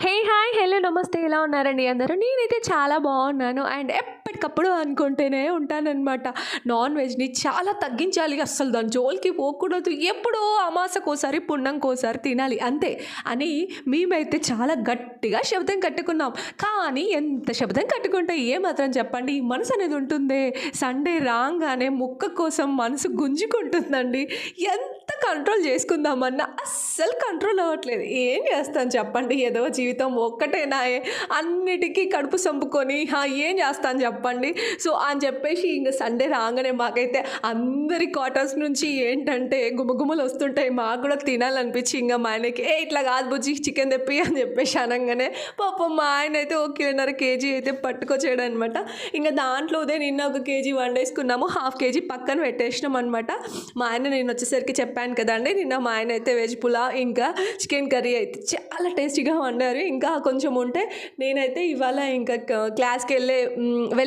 Hey hi hello నమస్తే ఎలా ఉన్నారండి అందరూ? నేనైతే చాలా బాగున్నాను. అండ్ ఎప్పటికప్పుడు అనుకుంటూనే ఉంటానన్నమాట. నాన్ వెజ్ని చాలా తగ్గించాలి అస్సలు దాని జోలికి పోకూడదు. ఎప్పుడో అమాసకోసారి పుణ్యంకోసారి తినాలి అంతే. అని మేమైతే చాలా గట్టిగా శబ్దం కట్టుకున్నాం. కానీ ఎంత శబ్దం కట్టుకుంటే ఏ మాత్రం చెప్పండి మనసు అనేది ఉంటుందే. సండే రాగానే ముక్క కోసం మనసు గుంజుకుంటుందండి. ఎంత కంట్రోల్ చేసుకుందామన్నా అస్సలు కంట్రోల్ అవ్వట్లేదు. ఏం చేస్తాను చెప్పండి ఏదో జీవితం ఒక్కటేనాయే. అన్నిటికీ కడుపు సంపుకొని ఏం చేస్తాను చెప్పండి. చెప్పండి. సో అని చెప్పేసి ఇంక సండే రాగానే మాకైతే అందరి క్వార్టర్స్ నుంచి ఏంటంటే గుమగుమలు వస్తుంటాయి. మాకు కూడా తినాలనిపించి ఇంకా మా ఆయనకి ఏ ఇట్లా కాదు బుజ్జి చికెన్ తెప్పి అని చెప్పేసి అనగానే పాపం మా ఆయన అయితే ఒక కిలోన్నర కేజీ అయితే పట్టుకొచ్చాడు అనమాట ఇంకా దాంట్లో నిన్న ఒక కేజీ వండేసుకున్నాము. హాఫ్ కేజీ పక్కన పెట్టేసినాం అనమాట మా ఆయన నేను వచ్చేసరికి చెప్పాను కదండి నిన్న మా ఆయన అయితే వెజ్ పులావ్ ఇంకా చికెన్ కర్రీ అయితే చాలా టేస్టీగా వండారు. ఇంకా కొంచెం ఉంటే నేనైతే ఇవాళ ఇంకా క్లాస్కి వెళ్ళే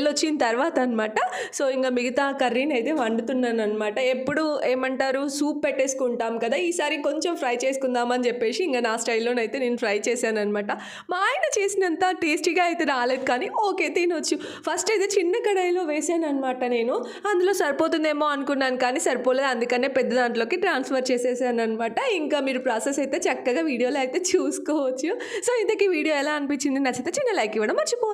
వెళ్ళొచ్చిన తర్వాత అనమాట సో ఇంకా మిగతా కర్రీని అయితే వండుతున్నాను అనమాట ఎప్పుడు ఏమంటారు? సూప్ పెట్టేసుకుంటాం కదా ఈసారి కొంచెం ఫ్రై చేసుకుందామని చెప్పేసి ఇంకా నా స్టైల్లోనైతే నేను ఫ్రై చేశాను అనమాట మా ఆయన చేసినంత టేస్టీగా అయితే రాలేదు కానీ ఓకే తినొచ్చు. ఫస్ట్ అయితే చిన్న కడాయిలో వేసాను అనమాట నేను. అందులో సరిపోతుందేమో అనుకున్నాను కానీ సరిపోలేదు. అందుకనే పెద్ద దాంట్లోకి ట్రాన్స్ఫర్ చేసేసాను అనమాట ఇంకా మీరు ప్రాసెస్ అయితే చక్కగా వీడియోలో అయితే చూసుకోవచ్చు. సో ఇంతకీ వీడియో ఎలా అనిపించింది? నచ్చితే చిన్న లైక్ ఇవ్వడం మర్చిపో